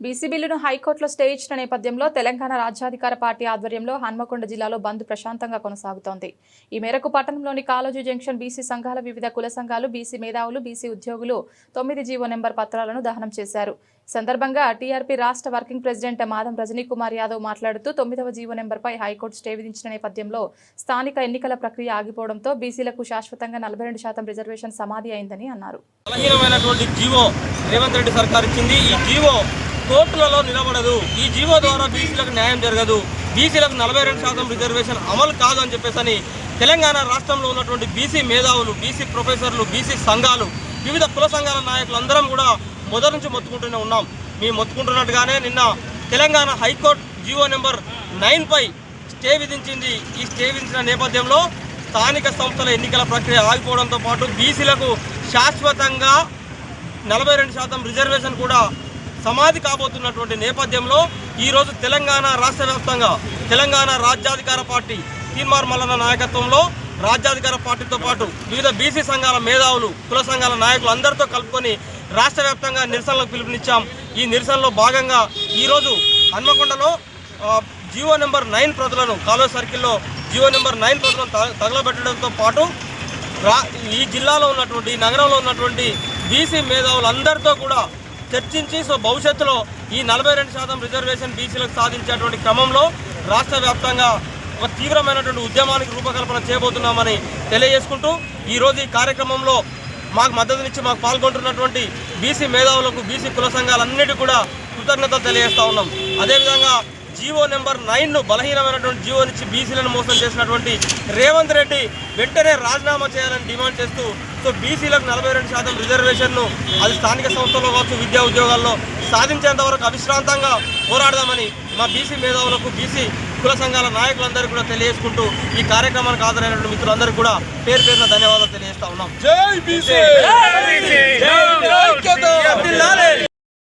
BC బిల్లును హైకోర్టులో stay ఇచ్చిన నేపథ్యంలో తెలంగాణ రాజ్యాధికార పార్టీ ఆధ్వర్యంలో హన్మకొండ జిల్లాలో బంద్ ప్రశాంతంగా కొనసాగుతోంది. ఈ మేరకు పట్టణంలోని కాలోజీ జంక్షన్ బీసీ సంఘాల వివిధ కుల సంఘాలు బీసీ మేధావులు బీసీ ఉద్యోగులు తొమ్మిది జీవో నెంబర్ పత్రాలను దహనం చేశారు. సందర్భంగా టీఆర్పీ రాష్ట్ర వర్కింగ్ ప్రెసిడెంట్ మాధం రజనీకుమార్ యాదవ్ మాట్లాడుతూ తొమ్మిదవ జీవో నెంబర్పై హైకోర్టు స్టే విధించిన నేపథ్యంలో స్థానిక ఎన్నికల ప్రక్రియ ఆగిపోవడంతో బీసీలకు శాశ్వతంగా నలభై రెండు శాతం రిజర్వేషన్ సమాధి అయిందని అన్నారు. బలహీనమైనటువంటి జీవో రేవంత్ రెడ్డి సర్కార్ ఇచ్చింది. ఈ జీవో కోర్టులలో నిలబడదు. ఈ జీవో ద్వారా బీసీలకు న్యాయం జరగదు. బీసీలకు నలభై రెండు శాతం రిజర్వేషన్ అమలు కాదు అని చెప్పేసి తెలంగాణ రాష్ట్రంలో ఉన్నటువంటి బీసీ మేధావులు బీసీ ప్రొఫెసర్లు బీసీ సంఘాలు వివిధ కుల సంఘాల నాయకులందరం కూడా మొదటి నుంచి మొత్తుకుంటూనే ఉన్నాం. మేము మొత్తుకుంటున్నట్టుగానే నిన్న Telangana high court GO number nine పై స్టే విధించింది. ఈ స్టే విధించిన నేపథ్యంలో స్థానిక సంస్థల ఎన్నికల ప్రక్రియ ఆగిపోవడంతో పాటు బీసీలకు శాశ్వతంగా నలభై రెండు శాతం రిజర్వేషన్ కూడా సమాధి కాబోతున్నటువంటి నేపథ్యంలో ఈరోజు తెలంగాణ రాష్ట్ర వ్యాప్తంగా తెలంగాణ రాజ్యాధికార పార్టీ తీన్మార్ మల్లన్న నాయకత్వంలో రాజ్యాధికార పార్టీతో పాటు వివిధ బీసీ సంఘాల మేధావులు కుల సంఘాల నాయకులు అందరితో కలుపుకొని రాష్ట్ర వ్యాప్తంగా నిరసనలకు పిలుపునిచ్చాం. ఈ నిరసనలో భాగంగా ఈరోజు హన్మకొండలో జియో నెంబర్ నైన్ ప్రజలను కాలువ సర్కిల్లో జియో నెంబర్ నైన్ ప్రజలను తగలబెట్టడంతో పాటు రా ఈ జిల్లాలో ఉన్నటువంటి ఈ నగరంలో ఉన్నటువంటి బీసీ మేధావులందరితో కూడా చర్చించి సో భవిష్యత్తులో ఈ నలభై రెండు శాతం రిజర్వేషన్ బీసీలకు సాధించేటువంటి క్రమంలో రాష్ట్ర వ్యాప్తంగా ఒక తీవ్రమైనటువంటి ఉద్యమానికి రూపకల్పన చేయబోతున్నామని తెలియజేసుకుంటూ ఈరోజు ఈ కార్యక్రమంలో మాకు మద్దతునిచ్చి మాకు పాల్గొంటున్నటువంటి బీసీ మేధావులకు బీసీ కుల సంఘాలన్నిటి కూడా కృతజ్ఞత తెలియజేస్తా ఉన్నాం. అదేవిధంగా జీవో నెంబర్ నైన్ను బలహీనమైనటువంటి జీవో నుంచి బీసీలను మోసం చేసినటువంటి రేవంత్ రెడ్డి వెంటనే రాజీనామా చేయాలని డిమాండ్ చేస్తూ సో బీసీలకు నలభై రెండు శాతం రిజర్వేషన్ను అది స్థానిక సంస్థల్లో కావచ్చు విద్యా ఉద్యోగాల్లో సాధించేంత వరకు అవిశ్రాంతంగా పోరాడదామని మా బీసీ మేధావులకు బీసీ కుల సంఘాల నాయకులందరికీ కూడా తెలియజేసుకుంటూ ఈ కార్యక్రమానికి హాజరైనటువంటి మిత్రులందరికీ కూడా పేరు పేరున ధన్యవాదాలు తెలియజేస్తా ఉన్నాం. జై బీసీ!